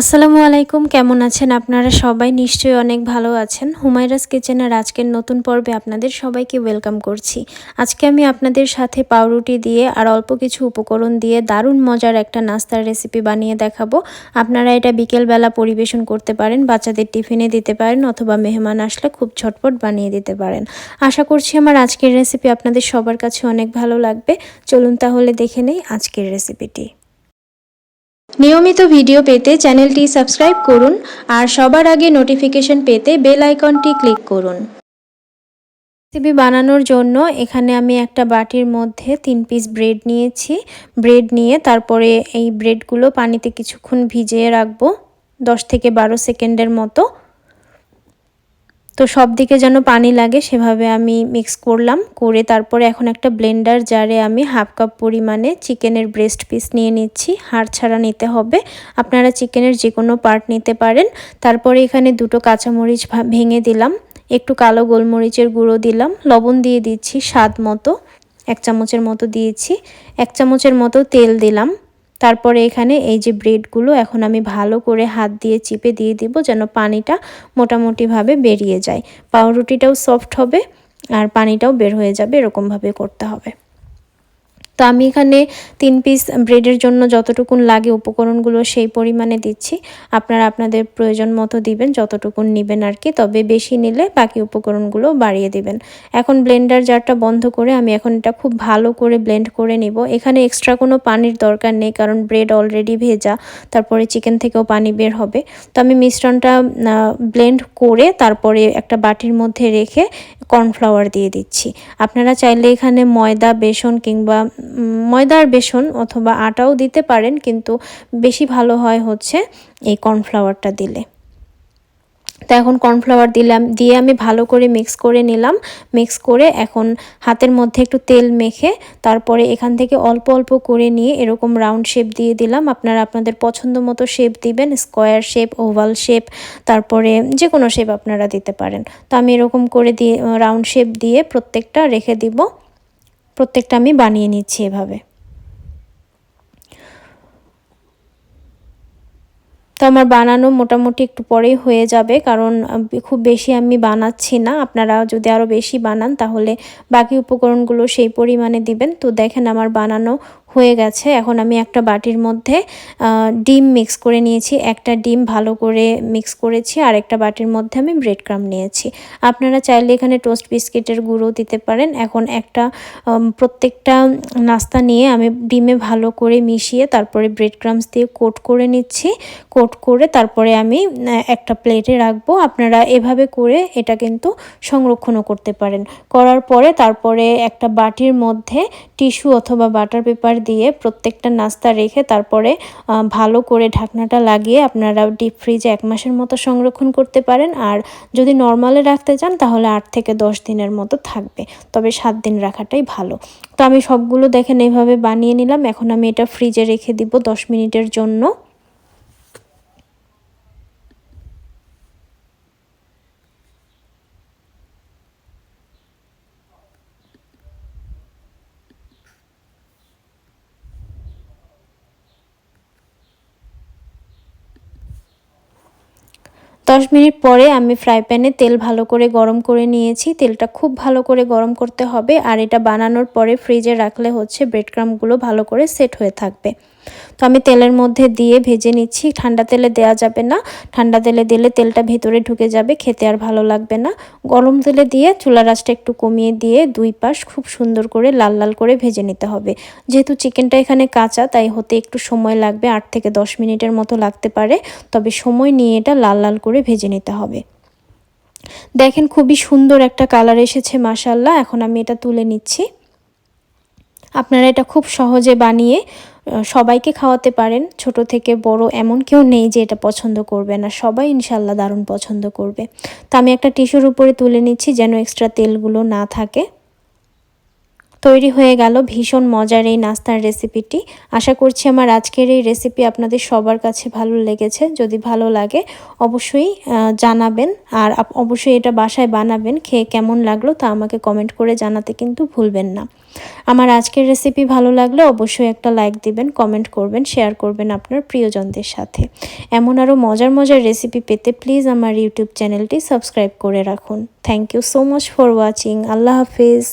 আসসালামু আলাইকুম, কেমন আছেন আপনারা সবাই? নিশ্চয়ই অনেক ভালো আছেন। হুমায়রাস কিচেনের আজকের নতুন পর্বে আপনাদের সবাইকে ওয়েলকাম করছি। আজকে আমি আপনাদের সাথে পাউরুটি দিয়ে আর অল্প কিছু উপকরণ দিয়ে দারুণ মজার একটা নাস্তার রেসিপি বানিয়ে দেখাবো। আপনারা এটা বিকেলবেলা পরিবেশন করতে পারেন, বাচ্চাদের টিফিনে দিতে পারেন অথবা মেহমান আসলে খুব ঝটপট বানিয়ে দিতে পারেন। আশা করছি আমার আজকের রেসিপি আপনাদের সবার কাছে অনেক ভালো লাগবে। চলুন তাহলে দেখে নেই আজকের রেসিপিটি নিয়মিত ভিডিও পেতে চ্যানেলটি সাবস্ক্রাইব করুন আর সবার আগে নোটিফিকেশন পেতে বেল আইকনটি ক্লিক করুন। রেসিপি বানানোর জন্য এখানে আমি একটা বাটির মধ্যে তিন পিস ব্রেড নিয়েছি। ব্রেড নিয়ে তারপরে এই ব্রেডগুলো পানিতে কিছুক্ষণ ভিজিয়ে রাখব, দশ থেকে বারো সেকেন্ডের মতো। তো সব দিকে যেন পানি লাগে, সেভাবে আমি মিক্স করলাম। করে তারপরে এখন একটা ব্লেন্ডার জারে আমি হাফ কাপ পরিমাণে চিকেনের ব্রেস্ট পিস নিয়ে নিচ্ছি। হাড় ছাড়া নিতে হবে। আপনারা চিকেনের যে কোনো পার্ট নিতে পারেন। তারপরে এখানে দুটো কাঁচামরিচ ভেঙে দিলাম। একটু কালো গোলমরিচের গুঁড়ো দিলাম। লবণ দিয়ে দিচ্ছি স্বাদ মতো। এক চামচের মতো দিয়েছি। এক চামচের মতো তেল দিলাম। তারপরে এখানে এই যে ব্রেডগুলো, এখন আমি ভালো করে হাত দিয়ে চিপে দিয়ে দিব যেন পানিটা মোটামুটিভাবে বেরিয়ে যায়। পাউরুটিটাও সফট হবে আর পানিটাও বের হয়ে যাবে, এরকমভাবে করতে হবে। তো আমি এখানে তিন পিস ব্রেডের জন্য যতটুকুন লাগে উপকরণগুলো সেই পরিমাণে দিচ্ছি। আপনারা আপনাদের প্রয়োজন মতো দিবেন, যতটুকুন নেবেন আর কি তবে বেশি নিলে বাকি উপকরণগুলো বাড়িয়ে দিবেন। এখন ব্লেন্ডার জারটা বন্ধ করে আমি এখন এটা খুব ভালো করে ব্লেন্ড করে নিব। এখানে এক্সট্রা কোনো পানির দরকার নেই, কারণ ব্রেড অলরেডি ভেজা, তারপরে চিকেন থেকেও পানি বের হবে। তো আমি মিশ্রণটা ব্লেন্ড করে তারপরে একটা বাটির মধ্যে রেখে কর্নফ্লাওয়ার দিয়ে দিচ্ছি। আপনারা চাইলে এখানে ময়দা, বেসন কিংবা ময়দার বেসন অথবা আটাও দিতে পারেন, কিন্তু বেশি ভালো হয় হচ্ছে এই কর্নফ্লাওয়ারটা দিলে। তো এখন কর্নফ্লাওয়ার দিলাম, দিয়ে আমি ভালো করে মিক্স করে নিলাম। মিক্স করে এখন হাতের মধ্যে একটু তেল মেখে তারপরে এখান থেকে অল্প অল্প করে নিয়ে এরকম রাউন্ড শেপ দিয়ে দিলাম। আপনারা আপনাদের পছন্দ মতো শেপ দিবেন, স্কোয়ার শেপ, ওভাল শেপ, তারপরে যে কোনো শেপ আপনারা দিতে পারেন। তো আমি এরকম করে দিয়ে, রাউন্ড শেপ দিয়ে প্রত্যেকটা রেখে দিব। প্রত্যেকটা আমি বানিয়ে নিচ্ছি এভাবে। তো আমার বানানো মোটামুটি একটু পরেই হয়ে যাবে, কারণ খুব বেশি আমি বানাচ্ছি না। আপনারা যদি আরও বেশি বানান, তাহলে বাকি উপকরণগুলো সেই পরিমাণে দিবেন। তো দেখেন আমার বানানো হয়ে গেছে। এখন আমি একটা বাটির মধ্যে ডিম মিক্স করে নিয়েছি। একটা ডিম ভালো করে মিক্স করেছি আর একটা বাটির মধ্যে আমি ব্রেড ক্রাম নিয়েছি। আপনারা চাইলে এখানে টোস্ট বিস্কিটের গুঁড়ো দিতে পারেন। এখন একটা প্রত্যেকটা নাস্তা নিয়ে আমি ডিমে ভালো করে মিশিয়ে তারপরে ব্রেড ক্রামস দিয়ে কোট করে নিচ্ছি। কোট করে তারপরে আমি একটা প্লেটে রাখব। আপনারা এভাবে করে এটা কিন্তু সংরক্ষণও করতে পারেন। করার পরে তারপরে একটা বাটির মধ্যে টিস্যু অথবা বাটার পেপার দিয়ে প্রত্যেকটা নাস্তা রেখে তারপরে ভালো করে ঢাকনাটা লাগিয়ে আপনারা ডিপ ফ্রিজে এক মাসের মতো সংরক্ষণ করতে পারেন। আর যদি নর্মালে রাখতে চান, তাহলে আট থেকে দশ দিনের মতো থাকবে। তবে সাত দিন রাখাটাই ভালো। তো আমি সবগুলো দেখেন এইভাবে বানিয়ে নিলাম। এখন আমি এটা ফ্রিজে রেখে দিব দশ মিনিটের জন্য। দশ মিনিট পরে আমি ফ্রাই প্যানে তেল ভালো করে গরম করে নিয়েছি। তেলটা খুব ভালো করে গরম করতে হবে আর এটা বানানোর পরে ফ্রিজে রাখলে হচ্ছে ব্রেড ক্রামগুলো ভালো করে সেট হয়ে থাকবে। তো আমি তেলের মধ্যে দিয়ে ভেজে নিচ্ছি। ঠান্ডা তেলে দেওয়া যাবে না। ঠান্ডা তেলে দিলে তেলটা ভেতরে ঢুকে যাবে, খেতে আর ভালো লাগবে না। গরম তেলে দিয়ে চুলা রাসটা একটু কমিয়ে দিয়ে দুই পাশ খুব সুন্দর করে লাল লাল করে ভেজে নিতে হবে। যেহেতু চিকেনটা এখানে কাঁচা, তাই হতে একটু সময় লাগবে, আট থেকে দশ মিনিটের মতো লাগতে পারে। তবে সময় নিয়ে এটা লাল লাল করে ভেজে নিতে হবে। দেখেন খুবই সুন্দর একটা কালার এসেছে মাসাল্লাহ এখন আমি এটা তুলে নিচ্ছি। আপনারা এটা খুব সহজে বানিয়ে সবাইকে খাওয়াতে পারেন। ছোট থেকে বড় এমন কেউ নেই যে এটা পছন্দ করবে না। সবাই ইনশাল্লাহ দারুণ পছন্দ করবে। তো আমি একটা টিস্যুর উপরে তুলে নিচ্ছি যেন এক্সট্রা তেলগুলো না থাকে। তৈরি হয়ে গেল ভীষণ মজার এই নাস্তার রেসিপিটি। আশা করছি আমার আজকের এই রেসিপি আপনাদের সবার কাছে ভালো লেগেছে। যদি ভালো লাগে, অবশ্যই জানাবেন। আর অবশ্যই এটা বাসায় বানাবেন, খেয়ে কেমন লাগল তা আমাকে কমেন্ট করে জানাতে কিন্তু ভুলবেন না। আমার আজকের রেসিপি ভালো লাগলে অবশ্যই একটা লাইক দিবেন, কমেন্ট করবেন, শেয়ার করবেন আপনার প্রিয়জনদের সাথে। এমন আরও মজার মজার রেসিপি পেতে প্লিজ আমার ইউটিউব চ্যানেলটি সাবস্ক্রাইব করে রাখুন। Thank you so much for watching. Allah Hafiz.